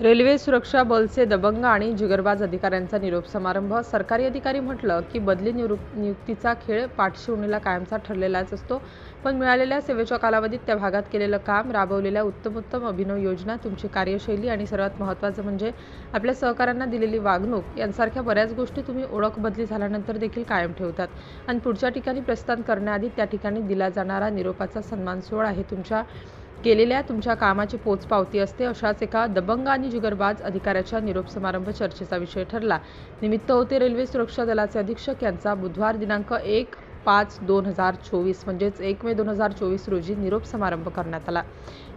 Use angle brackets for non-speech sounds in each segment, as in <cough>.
Railway सुरक्षा बलचे दबंग आणि जिगरबाज अधिकाऱ्यांचा निरोप समारंभ. सरकारी अधिकारी म्हटलं की बदली निरुप नियुक्तीचा खेळ पाठशिवणीला कायमचा ठरलेलाच असतो. पण मिळालेल्या सेवेच्या कालावधीत त्या भागात केलेलं काम राबवलेल्या उत्तमोत्तम अभिनव योजना तुमची कार्यशैली आणि सर्वात महत्त्वाचं म्हणजे आपल्या सहकाऱ्यांना दिलेली वागणूक यांसारख्या बऱ्याच गोष्टी तुम्ही ओळख बदली झाल्यानंतर देखील कायम ठेवतात. आणि पुढच्या ठिकाणी प्रस्थान करण्याआधी त्या ठिकाणी दिला जाणारा निरोपाचा सन्मान सोहळा हे तुमच्या केलेल्या तुमच्या कामाची पोचपावती असते अशाच एका दबंग आणि जिगरबाज अधिकाऱ्याच्या निरोप समारंभ चर्चेचा विषय ठरला. निमित्त होते रेल्वे सुरक्षा दलाचे अधीक्षक यांचा बुधवार दिनांक एक पाच दोन हजार चोवीस म्हणजेच एक मे दोन हजार चोवीस रोजी निरोप समारंभ करण्यात आला.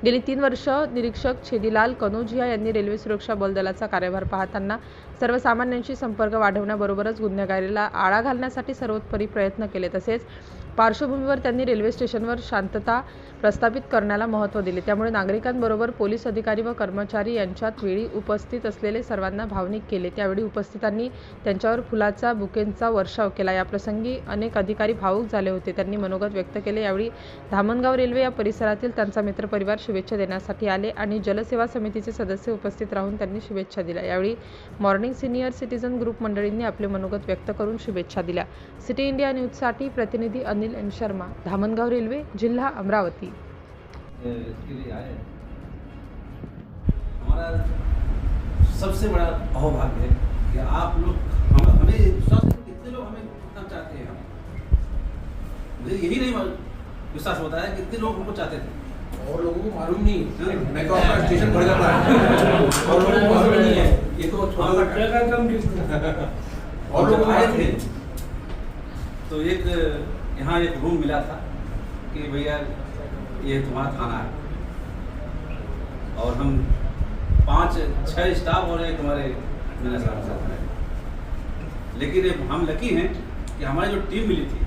गेली तीन वर्ष निरीक्षक छेदीलाल कनोजिया यांनी रेल्वे सुरक्षा बल दलाचा कार्यभार पाहताना सर्वसामान्यांशी संपर्क वाढवण्याबरोबरच गुन्हेगारीला आळा घालण्यासाठी सर्वोत्परी प्रयत्न केले. तसेच पार्श्वभूमीवर त्यांनी रेल्वे स्टेशनवर शांतता प्रस्थापित करण्याला महत्त्व दिले. त्यामुळे नागरिकांबरोबर पोलीस अधिकारी व कर्मचारी यांच्यात वेळी उपस्थित असलेले सर्वांना भावनिक केले. त्यावेळी उपस्थितांनी त्यांच्यावर फुलाचा बुकेंचा वर्षाव केला. याप्रसंगी अनेक अधिकारी भावूक झाले होते. त्यांनी मनोगत व्यक्त केले. यावेळी धामणगाव रेल्वे या परिसरातील त्यांचा मित्रपरिवार शुभेच्छा देण्यासाठी आले आणि जलसेवा समितीचे सदस्य उपस्थित राहून त्यांनी शुभेच्छा दिल्या. यावेळी मॉर्निंग सिनियर सिटीजन ग्रुप मंडळींनी आपले मनोगत व्यक्त करून शुभेच्छा दिल्या. सिटी इंडिया न्यूजसाठी प्रतिनिधी अनिल एन शर्मा धामणगाव रेल्वे जिल्हा अमरावती. सबसे बड़ा अहोभाग्य है कि आप लोग हम हमें कितने लोग हमें इतना मुझे यही नहीं मालूम- विश्वास होता है कितने लोग हमको चाहते थे। और लोगों को मालूम नहीं मैं तो आपका स्टेशन भर जाता है और लोगों को मालूम नहीं है। ये तो छोटा सा <laughs> और लोग आए थे। तो एक यहाँ एक रूम मिला था कि भैया ये तुम्हारा थाना है। और हम पाँच छह स्टाफ और एक हमारे मेरा साथ साथ में लेकिन हम लकी हैं कि हमारी जो टीम मिली थी